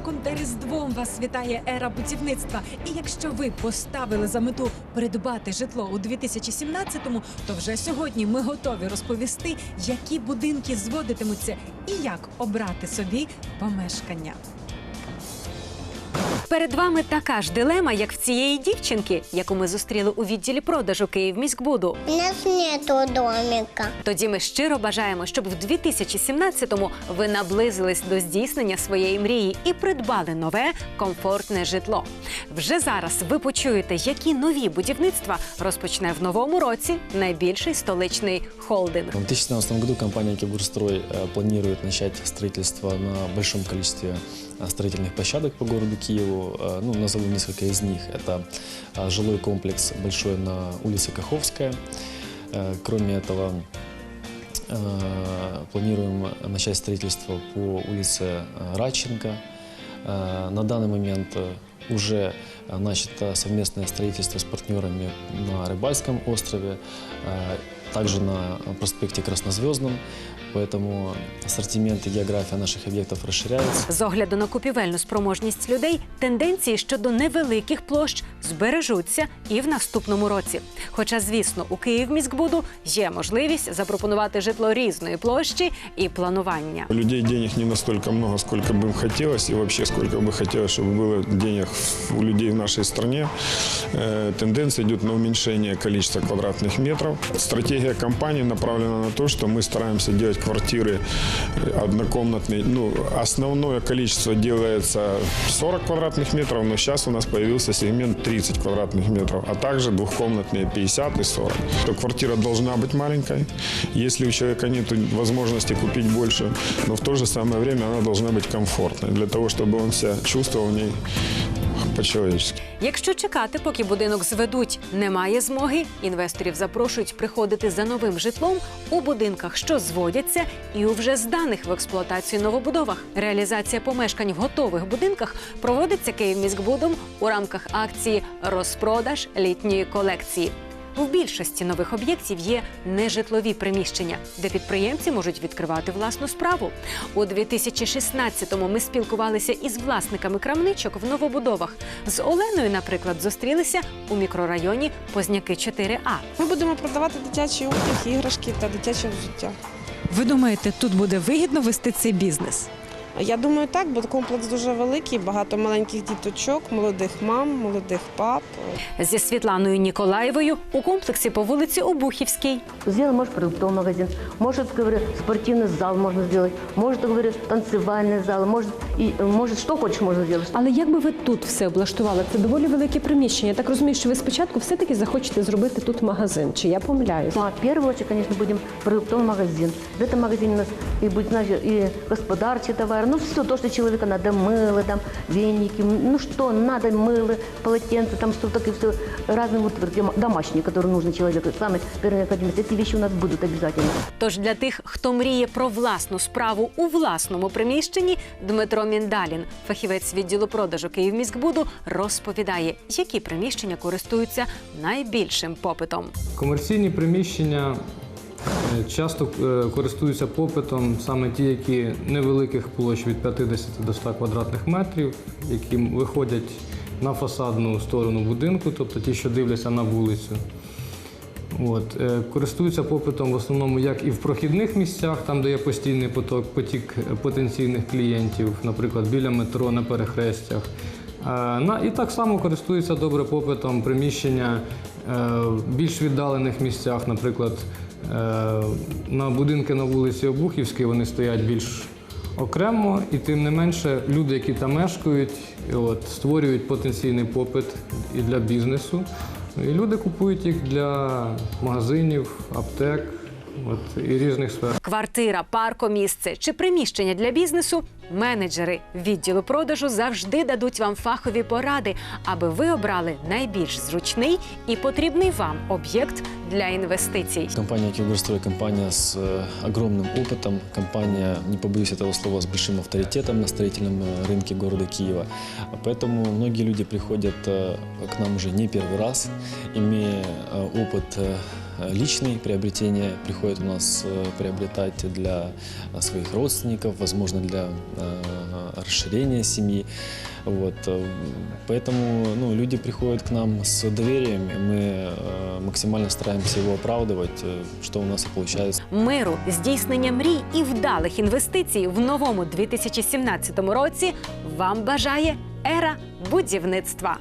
роком та Різдвом вас вітає ера будівництва. І якщо ви поставили за мету придбати житло у 2017-му, то вже сьогодні ми готові розповісти, які будинки зводитимуться і як обрати собі помешкання. Перед вами така ж дилема, як в цієї дівчинки, яку ми зустріли у відділі продажу Київміськбуду. У нас нету домика. Тоді ми щиро бажаємо, щоб в 2017-му ви наблизились до здійснення своєї мрії і придбали нове комфортне житло. Вже зараз ви почуєте, які нові будівництва розпочне в новому році найбільший столичний холдинг. В 2017 году компания «Кибурстрой» э, планирует начать строительство на большом количестве строительных площадок по городу Киеву. Э, Ну, назову несколько из них. Это э, жилой комплекс большой на улице Каховская. Э, Кроме этого, э, планируем начать строительство по улице э, Радченко. Э, На данный момент э, уже э, начато совместное строительство с партнерами на Рыбальском острове, э, также на проспекте Краснозвездном. Поэтому ассортимент и география наших объектов расширяется. З огляду на купівельну спроможність людей, тенденції щодо невеликих площ збережуться і в наступному році. Хоча, звісно, у Київміськбуду є можливість запропонувати житло різної площі і планування. У людей денег не настолько много, сколько бы им хотелось, и вообще сколько бы хотелось, чтобы было денег у людей в нашей стране. Э, Тенденция идет на уменьшение количества квадратных метров. Стратегия компании направлена на то, что мы стараемся делать квартиры э, однокомнатные. Ну, основное количество делается 40 квадратных метров, но сейчас у нас появился сегмент 30 квадратных метров, а также двухкомнатные 50 и 40. То квартира должна быть маленькой, если у человека нет возможности купить больше, но в то же самое время она должна быть комфортной, для того, чтобы он себя чувствовал в ней по-человечески. Якщо чекати, поки будинок зведуть, немає змоги. Інвесторів запрошують приходити за новим житлом у будинках, що зводяться, і у вже зданих в експлуатацію новобудовах. Реалізація помешкань в готових будинках проводиться Київміськбудом у рамках акції Розпродаж літньої колекції. В більшості нових об'єктів є нежитлові приміщення, де підприємці можуть відкривати власну справу. У 2016-му ми спілкувалися із власниками крамничок в новобудовах. З Оленою, наприклад, зустрілися у мікрорайоні Позняки 4А. Ми будемо продавати дитячий одяг, іграшки та дитяче взуття. Ви думаєте, тут буде вигідно вести цей бізнес? Я думаю, так, бо комплекс дуже великий, багато маленьких діточок, молодих мам, молодих пап. Зі Світланою Ніколаєвою у комплексі по вулиці Обухівській. Сделать, может, продуктовый магазин, может, говорю, спортивный зал можно сделать, может, говорю, танцевальный зал, может, и, может, что хочешь, можно сделать. Але як би ви тут все облаштували? Це доволі велике приміщення. Я так розумію, що ви спочатку все-таки захочете зробити тут магазин. Чи я помиляюсь? Ну, а в первую очередь, конечно, будем продуктовый магазин. В этом магазине у нас и будет, значит, и господарчий товар, ну, все то, что человека надо, мыло, там, веники, ну, что надо, мыло, полотенце, там, что так и все, разные вот дома- домашние, которые нужны человеку, самые первые необходимости. Эти вещи у нас будут обязательно. Тож для тих, хто мріє про власну справу у власному приміщенні, Дмитро Міндалін, фахівець відділу продажу Київміськбуду, розповідає, які приміщення користуються найбільшим попитом. Комерційні приміщення е, часто е, користуються попитом саме ті, які невеликих площ від 50 до 100 квадратних метрів, які виходять на фасадну сторону будинку, тобто ті, що дивляться на вулицю. От, е, користуються попитом в основному як і в прохідних місцях, там, де є постійний поток, потік е, потенційних клієнтів, наприклад, біля метро на перехрестях. Е, І так само користуються добре попитом приміщення е, в більш віддалених місцях, наприклад, е, на будинки на вулиці Обухівській вони стоять більш окремо, і тим не менше люди, які там мешкають, от, створюють потенційний попит і для бізнесу. І люди купують їх для магазинів, аптек от, і різних сфер. Квартира, паркомісце чи приміщення для бізнесу менеджери відділу продажу завжди дадуть вам фахові поради, аби ви обрали найбільш зручний і потрібний вам об'єкт для інвестицій. Компания «Кибурстрой» – компания с э, огромным опытом, компания, не побоюсь этого слова, с большим авторитетом на строительном э, рынке города Киева. Поэтому многие люди приходят э, к нам уже не первый раз, имея э, опыт э, э, личные приобретения приходят у нас э, приобретать для э, своих родственников, возможно, для э, расширения семьи. Вот. э, Поэтому ну, люди приходят к нам с доверием, и мы э, максимально стараемся его оправдывать, э, что у нас и получается. Миру, здійснення мрій і вдалих інвестицій в новому 2017 році вам бажає ера будівництва.